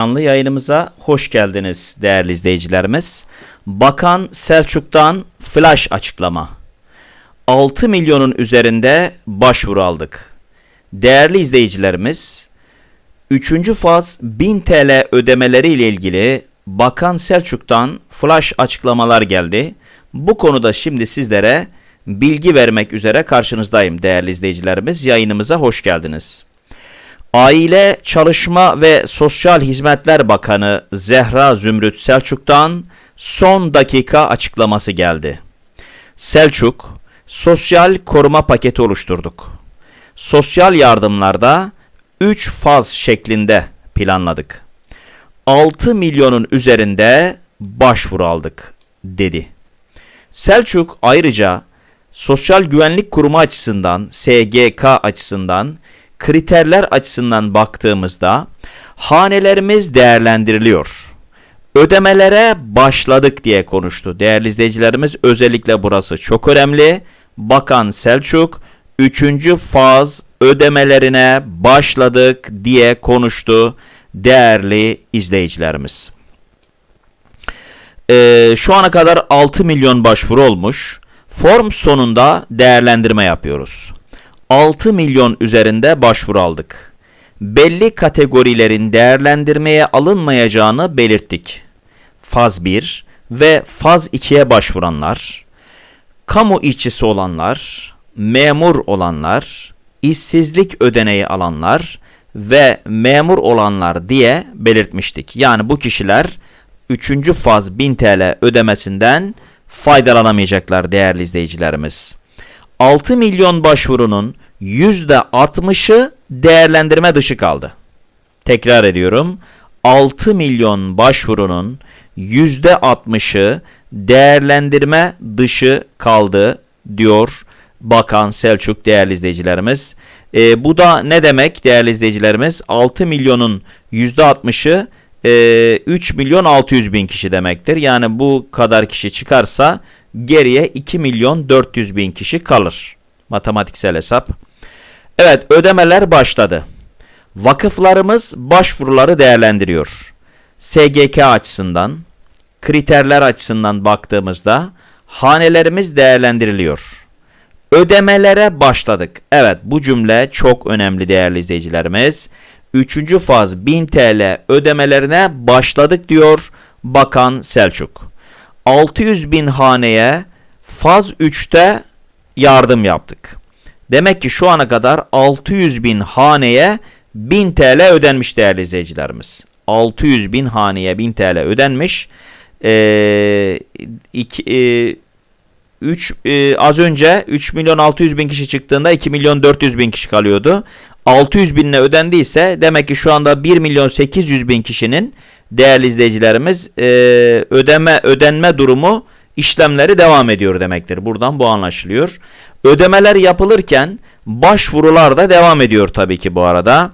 Canlı yayınımıza hoş geldiniz değerli izleyicilerimiz. Bakan Selçuk'tan flash açıklama. 6 milyonun üzerinde başvuru aldık. Değerli izleyicilerimiz, 3. faz 1000 TL ödemeleri ile ilgili Bakan Selçuk'tan flash açıklamalar geldi. Bu konuda şimdi sizlere bilgi vermek üzere karşınızdayım değerli izleyicilerimiz. Yayınımıza hoş geldiniz. Aile, Çalışma ve Sosyal Hizmetler Bakanı Zehra Zümrüt Selçuk'tan son dakika açıklaması geldi. Selçuk, sosyal koruma paketi oluşturduk. Sosyal yardımlarda 3 faz şeklinde planladık. 6 milyonun üzerinde başvuru aldık dedi. Selçuk ayrıca Sosyal Güvenlik Kurumu açısından, SGK açısından, kriterler açısından baktığımızda hanelerimiz değerlendiriliyor. Ödemelere başladık diye konuştu. Değerli izleyicilerimiz özellikle burası çok önemli. Bakan Selçuk 3. faz ödemelerine başladık diye konuştu değerli izleyicilerimiz. Ee, şu ana kadar 6 milyon başvuru olmuş. Form sonunda değerlendirme yapıyoruz. 6 milyon üzerinde başvuru aldık. Belli kategorilerin değerlendirmeye alınmayacağını belirttik. Faz 1 ve faz 2'ye başvuranlar, kamu işçisi olanlar, memur olanlar, işsizlik ödeneği alanlar ve memur olanlar diye belirtmiştik. Yani bu kişiler 3. faz 1000 TL ödemesinden faydalanamayacaklar değerli izleyicilerimiz. 6 milyon başvurunun %60'ı değerlendirme dışı kaldı. Tekrar ediyorum. 6 milyon başvurunun %60'ı değerlendirme dışı kaldı diyor Bakan Selçuk değerli izleyicilerimiz. E, bu da ne demek değerli izleyicilerimiz? 6 milyonun %60'ı e, 3 milyon 600 bin kişi demektir. Yani bu kadar kişi çıkarsa geriye 2 milyon 400 bin kişi kalır. Matematiksel hesap. Evet ödemeler başladı. Vakıflarımız başvuruları değerlendiriyor. SGK açısından, kriterler açısından baktığımızda hanelerimiz değerlendiriliyor. Ödemelere başladık. Evet bu cümle çok önemli değerli izleyicilerimiz. Üçüncü faz 1000 TL ödemelerine başladık diyor Bakan Selçuk. 600 bin haneye faz 3'te yardım yaptık. Demek ki şu ana kadar 600 bin haneye 1000 TL ödenmiş değerli izleyicilerimiz. 600 bin haneye 1000 TL ödenmiş. Ee, iki, e, 3 e, az önce 3 milyon 600 bin kişi çıktığında 2 milyon 400 bin kişi kalıyordu. 600 binle ödendiyse demek ki şu anda 1 milyon 800 bin kişinin değerli izleyicilerimiz e, ödeme ödenme durumu işlemleri devam ediyor demektir. Buradan bu anlaşılıyor. Ödemeler yapılırken başvurular da devam ediyor tabii ki bu arada.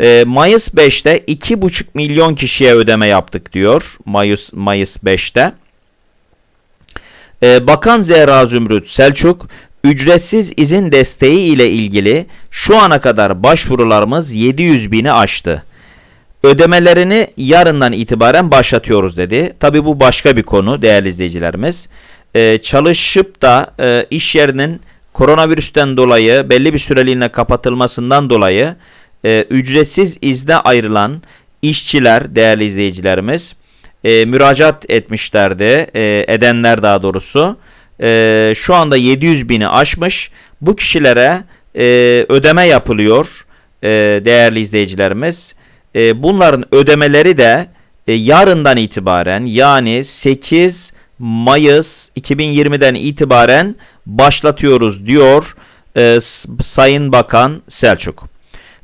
E, Mayıs 5'te 2,5 milyon kişiye ödeme yaptık diyor. Mayıs Mayıs 5'te. E, Bakan Zehra Zümrüt Selçuk ücretsiz izin desteği ile ilgili şu ana kadar başvurularımız 700 bini aştı. Ödemelerini yarından itibaren başlatıyoruz dedi. Tabi bu başka bir konu değerli izleyicilerimiz. Ee, çalışıp da e, iş yerinin koronavirüsten dolayı belli bir süreliğine kapatılmasından dolayı e, ücretsiz izne ayrılan işçiler değerli izleyicilerimiz e, müracaat etmişlerdi. E, edenler daha doğrusu. E, şu anda 700 bini aşmış. Bu kişilere e, ödeme yapılıyor e, değerli izleyicilerimiz. E, bunların ödemeleri de e, yarından itibaren yani 8 Mayıs 2020'den itibaren başlatıyoruz diyor e, Sayın Bakan Selçuk.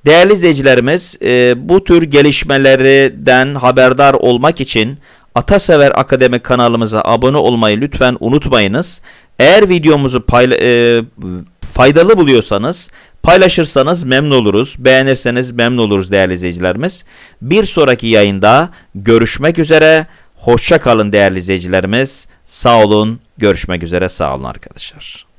Değerli izleyicilerimiz e, bu tür gelişmelerden haberdar olmak için Atasever Akademi kanalımıza abone olmayı lütfen unutmayınız. Eğer videomuzu payla, e, faydalı buluyorsanız paylaşırsanız memnun oluruz. Beğenirseniz memnun oluruz değerli izleyicilerimiz. Bir sonraki yayında görüşmek üzere. Hoşça kalın değerli izleyicilerimiz. Sağ olun. Görüşmek üzere. Sağ olun arkadaşlar.